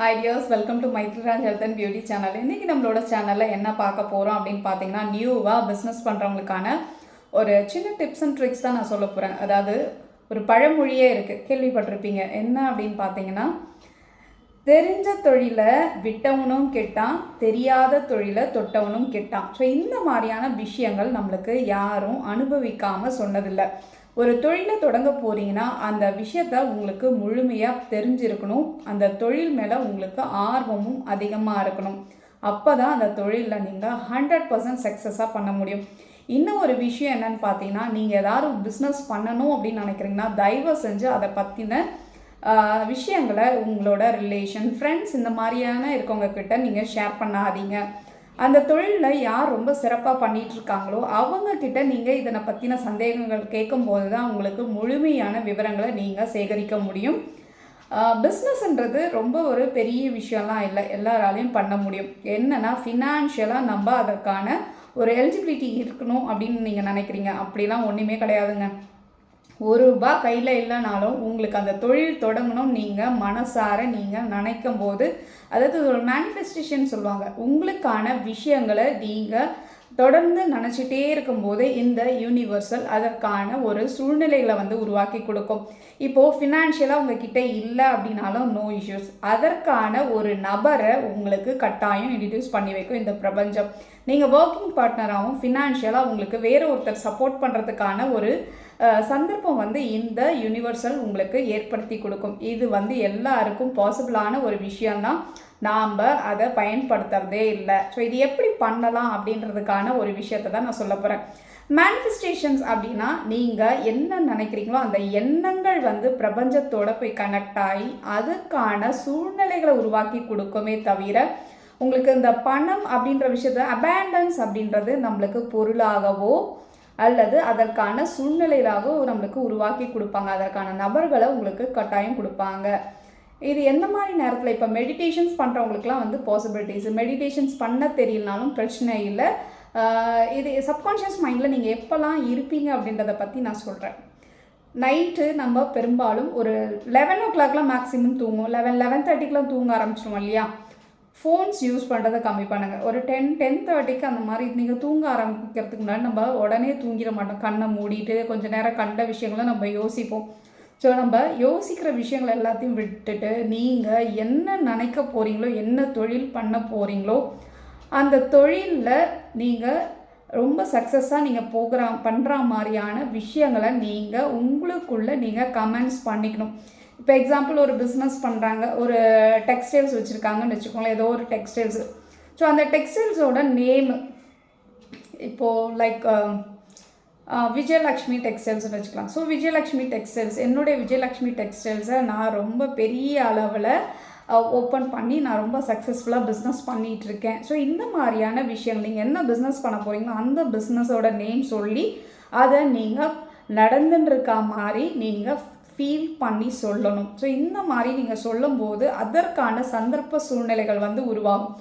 Hi dears welcome to Maithriraj health and beauty channel இன்றைக்கி நம்மளோட சேனலில் என்ன பார்க்க போகிறோம் அப்படின்னு பார்த்தீங்கன்னா நியூவாக பிஸ்னஸ் பண்ணுறவங்களுக்கான ஒரு சின்ன டிப்ஸ் அண்ட் ட்ரிக்ஸ் தான் நான் சொல்ல போகிறேன் அதாவது ஒரு பழமொழியே இருக்குது கேள்விப்பட்டிருப்பீங்க. என்ன அப்படின்னு பார்த்தீங்கன்னா தெரிஞ்ச தொழிலை விட்டவனும் கெட்டான் தெரியாத தொழிலை தொட்டவனும் கெட்டான். ஸோ இந்த மாதிரியான விஷயங்கள் நம்மளுக்கு யாரும் அனுபவிக்காமல் சொன்னதில்லை. ஒரு தொழிலை தொடங்க போகிறீங்கன்னா அந்த விஷயத்த உங்களுக்கு முழுமையாக தெரிஞ்சிருக்கணும். அந்த தொழில் மேலே உங்களுக்கு ஆர்வமும் அதிகமாக இருக்கணும். அப்போ தான் அந்த தொழிலில் நீங்கள் ஹண்ட்ரட் பர்சன்ட் சக்ஸஸாக பண்ண முடியும். இன்னும் ஒரு விஷயம் என்னன்னு பார்த்தீங்கன்னா நீங்கள் ஏதாவது பிஸ்னஸ் பண்ணணும் அப்படின்னு நினைக்கிறீங்கன்னா தயவு செஞ்சு அதை பற்றின விஷயங்களை உங்களோட ரிலேஷன் ஃப்ரெண்ட்ஸ் இந்த மாதிரியான இருக்கவங்க கிட்ட நீங்கள் ஷேர் பண்ணாதீங்க. அந்த தொழிலில் யார் ரொம்ப சிறப்பாக பண்ணிகிட்டு இருக்காங்களோ அவங்கக்கிட்ட நீங்கள் இதனை பற்றின சந்தேகங்கள் கேட்கும்போது தான் உங்களுக்கு முழுமையான விவரங்களை நீங்கள் சேகரிக்க முடியும். பிஸ்னஸ்ன்றது ரொம்ப ஒரு பெரிய விஷயம்லாம் இல்லை. எல்லாராலையும் பண்ண முடியும். என்னென்னா ஃபினான்ஷியலாக நம்ம அதற்கான ஒரு எலிஜிபிலிட்டி இருக்கணும் அப்படின்னு நீங்கள் நினைக்கிறீங்க. அப்படிலாம் ஒன்றுமே கிடையாதுங்க. ஒரு ரூபா கையில் இல்லைனாலும் உங்களுக்கு அந்த தொழில் தொடங்கணும். நீங்கள் மனசார நீங்கள் நினைக்கும் போது அதாவது ஒரு மேனிஃபெஸ்டேஷன் சொல்லுவாங்க. உங்களுக்கான விஷயங்களை நீங்கள் தொடர்ந்து நினச்சிட்டே இருக்கும்போது இந்த யூனிவர்சல் அதற்கான ஒரு சூழ்நிலைகளை வந்து உருவாக்கி கொடுக்கும். இப்போது ஃபினான்ஷியலாக உங்ககிட்ட இல்லை அப்படின்னாலும் நோ இஷ்யூஸ் அதற்கான ஒரு நபரை உங்களுக்கு கட்டாயம் இன்ட்ரடியூஸ் பண்ணி வைக்கும் இந்த பிரபஞ்சம். நீங்கள் ஒர்க்கிங் பார்ட்னராகவும் ஃபினான்ஷியலாக உங்களுக்கு வேறு ஒருத்தர் சப்போர்ட் பண்ணுறதுக்கான ஒரு சந்தர்ப்பம் வந்து இந்த யூனிவர்சல் உங்களுக்கு ஏற்படுத்தி கொடுக்கும். இது வந்து எல்லாருக்கும் பாசிபிளான ஒரு விஷயம்தான். நாம் அதை பயன்படுத்துறதே இல்லை. ஸோ இது எப்படி பண்ணலாம் அப்படின்றதுக்கான ஒரு விஷயத்தை தான் நான் சொல்ல போகிறேன் மேனிஃபெஸ்டேஷன்ஸ் அப்படின்னா நீங்கள் என்ன நினைக்கிறீங்களோ அந்த எண்ணங்கள் வந்து பிரபஞ்சத்தோட போய் கனெக்ட் ஆகி அதுக்கான சூழ்நிலைகளை உருவாக்கி கொடுக்குமே தவிர உங்களுக்கு இந்த பணம் அப்படின்ற விஷயத்த அபேண்டன்ஸ் அப்படின்றது நம்மளுக்கு பொருளாகவோ அல்லது அதற்கான சூழ்நிலையிலாகவோ நம்மளுக்கு உருவாக்கி கொடுப்பாங்க. அதற்கான நபர்களை உங்களுக்கு கட்டாயம் கொடுப்பாங்க. இது எந்த மாதிரி நேரத்தில்? இப்போ மெடிடேஷன்ஸ் பண்ணுறவங்களுக்குலாம் வந்து பாசிபிலிட்டிஸ் மெடிடேஷன்ஸ் பண்ண தெரியலனாலும் பிரச்சனை இல்லை. இது சப்கான்ஷியஸ் மைண்டில் நீங்கள் எப்போல்லாம் இருப்பீங்க அப்படின்றத பற்றி நான் சொல்கிறேன் நைட்டு நம்ம பெரும்பாலும் ஒரு லெவன் ஓ கிளாக்லாம் மேக்ஸிமம் தூங்கும் லெவன் லெவன் தேர்ட்டிக்கெலாம் தூங்க ஆரம்பிச்சிடும் இல்லையா? ஃபோன்ஸ் யூஸ் பண்ணுறதை கம்மி பண்ணுங்கள் ஒரு டென் டென் தேர்ட்டிக்கு அந்த மாதிரி நீங்கள் தூங்க ஆரம்பிக்கிறதுக்கு முன்னாடி நம்ம உடனே தூங்கிட மாட்டோம். கண்ணை மூடிட்டு கொஞ்சம் நேரம் கண்ட விஷயங்களை நம்ம யோசிப்போம். ஸோ நம்ம யோசிக்கிற விஷயங்கள் எல்லாத்தையும் விட்டுட்டு நீங்கள் என்ன நினைக்க போகிறீங்களோ என்ன தொழில் பண்ண போகிறீங்களோ அந்த தொழிலில் நீங்கள் ரொம்ப சக்ஸஸாக நீங்கள் போகிற பண்ணுற மாதிரியான விஷயங்களை நீங்கள் உங்களுக்குள்ளே நீங்கள் கமெண்ட்ஸ் பண்ணிக்கணும். இப்போ எக்ஸாம்பிள் ஒரு பிஸ்னஸ் பண்ணுறாங்க ஒரு டெக்ஸ்டைல்ஸ் வச்சுருக்காங்கன்னு வச்சுக்கோங்களேன் ஏதோ ஒரு டெக்ஸ்டைல்ஸு ஸோ அந்த டெக்ஸ்டைல்ஸோட நேமு இப்போது லைக் விஜயலக்ஷ்மி டெக்ஸ்டைல்ஸ்னு வச்சுக்கலாம். ஸோ விஜயலக்ஷ்மி டெக்ஸ்டைல்ஸ் என்னுடைய விஜயலக்ஷ்மி டெக்ஸ்டைல்ஸை நான் ரொம்ப பெரிய அளவில் ஓப்பன் பண்ணி நான் ரொம்ப சக்ஸஸ்ஃபுல்லாக பிஸ்னஸ் பண்ணிகிட்ருக்கேன் ஸோ இந்த மாதிரியான விஷயங்கள் நீங்கள் என்ன பிஸ்னஸ் பண்ண போகிறீங்களோ அந்த பிஸ்னஸோட நேம் சொல்லி அதை நீங்கள் நடந்துட்டுருக்கா மாதிரி நீங்கள் ஃபீல் பண்ணி சொல்லணும். ஸோ இந்த மாதிரி நீங்கள் சொல்லும்போது அதற்கான சந்தர்ப்ப சூழ்நிலைகள் வந்து உருவாகும்.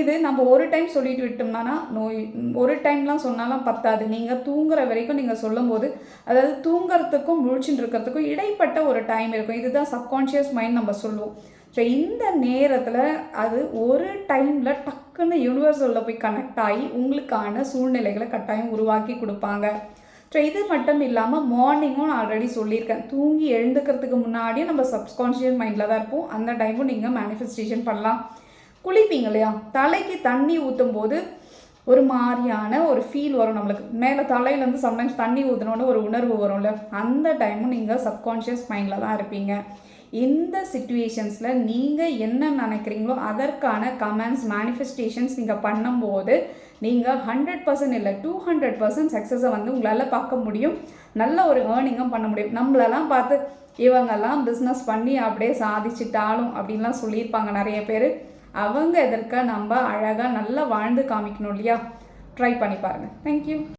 இது நம்ம ஒரு டைம் சொல்லிட்டு விட்டோம்னா நோய் ஒரு டைம்லாம் சொன்னாலும் பத்தாது. நீங்கள் தூங்குற வரைக்கும் நீங்கள் சொல்லும்போது அதாவது தூங்குறதுக்கும் முழிச்சுட்டு இருக்கிறதுக்கும் இடைப்பட்ட ஒரு டைம் இருக்கும். இதுதான் சப்கான்ஷியஸ் மைண்ட் நம்ம சொல்லுவோம். ஸோ இந்த நேரத்தில் அது ஒரு டைமில் டக்குன்னு யூனிவர்சலில் போய் கனெக்ட் ஆகி உங்களுக்கான சூழ்நிலைகளை கட்டாயம் உருவாக்கி கொடுப்பாங்க. ஸோ இது மட்டும் இல்லாமல் மார்னிங்கும் நான் ஆல்ரெடி சொல்லியிருக்கேன். தூங்கி எழுந்துக்கிறதுக்கு முன்னாடியும் நம்ம சப்கான்ஷியஸ் மைண்டில் தான் இருப்போம். அந்த டைமும் நீங்கள் மேனிஃபெஸ்டேஷன் பண்ணலாம். குளிப்பீங்க இல்லையா தலைக்கு தண்ணி ஊற்றும் போது ஒரு மாதிரியான ஒரு ஃபீல் வரும் நம்மளுக்கு. மேலே தலையிலேருந்து சம்டைம்ஸ் தண்ணி ஊற்றணுன்னு ஒரு உணர்வு வரும்ல. அந்த டைமும் நீங்கள் சப்கான்ஷியஸ் மைண்டில் தான் இருப்பீங்க. இந்த சுச்சுவேஷன்ஸில் நீங்கள் என்ன நினைக்கிறீங்களோ அதற்கான கமெண்ட்ஸ் மேனிஃபெஸ்டேஷன்ஸ் நீங்கள் பண்ணும்போது நீங்கள் ஹண்ட்ரட் பர்சன்ட் இல்லை டூ ஹண்ட்ரட் பர்சன்ட் சக்ஸஸை வந்து உங்களால் பார்க்க முடியும். நல்ல ஒரு ஏர்னிங்கும் பண்ண முடியும். நம்மளெல்லாம் பார்த்து இவங்கெல்லாம் பிஸ்னஸ் பண்ணி அப்படியே சாதிச்சிட்டாலும் அப்படின்லாம் சொல்லியிருப்பாங்க நிறைய பேர். அவங்க எதற்க நம்ம அழகாக நல்லா வாழ்ந்து காமிக்கணும் இல்லையா? ட்ரை பண்ணி பாருங்கள் தேங்க்யூ